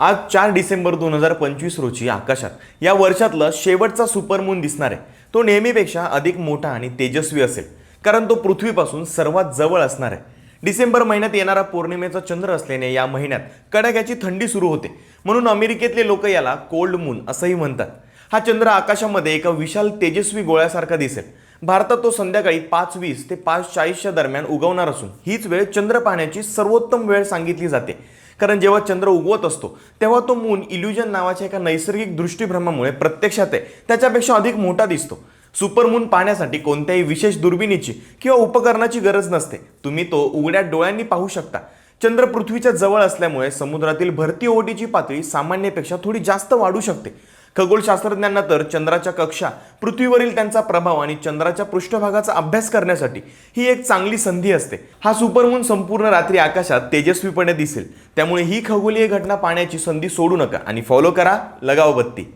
आज चार डिसेंबर दोन हजार पंचवीस रोजी आकाशात. या वर्षातलं शेवटचा सुपरमून दिसणार आहे. तो नेहमीपेक्षा अधिक मोठा आणि तेजस्वी असेल. कारण तो पृथ्वीपासून सर्वात जवळ असणार आहे. डिसेंबर महिन्यात येणारा पौर्णिमेचा चंद्र असल्याने या महिन्यात कडाक्याची थंडी सुरू होते. म्हणून अमेरिकेतले लोक याला कोल्ड मून असंही म्हणतात. हा चंद्र आकाशामध्ये एका विशाल तेजस्वी गोळ्यासारखा दिसेल. भारतात तो संध्याकाळी पाच वीस ते पाच चाळीसच्या दरम्यान उगवणार असून हीच वेळ चंद्र पाहण्याची सर्वोत्तम वेळ सांगितली जाते. कारण जेव्हा चंद्र उगवत असतो तेव्हा तो मून इल्युजन नावाच्या एका नैसर्गिक दृष्टीभ्रमामुळे प्रत्यक्षात आहे. त्याच्यापेक्षा अधिक मोठा दिसतो. सुपरमून पाहण्यासाठी कोणत्याही विशेष दुर्बिणीची किंवा उपकरणाची गरज नसते. तुम्ही तो उघड्या डोळ्यांनी पाहू शकता. चंद्र पृथ्वीच्या जवळ असल्यामुळे समुद्रातील भरती ओहोटीची पातळी सामान्यपेक्षा थोडी जास्त वाढू शकते. खगोलशास्त्रज्ञांना तर चंद्राच्या कक्षा पृथ्वीवरील त्यांचा प्रभाव आणि चंद्राच्या पृष्ठभागाचा अभ्यास करण्यासाठी ही एक चांगली संधी असते. हा सुपरमून संपूर्ण रात्री आकाशात तेजस्वीपणे दिसेल. त्यामुळे ही खगोलीय घटना पाहण्याची संधी सोडू नका आणि फॉलो करा लगाव बत्ती.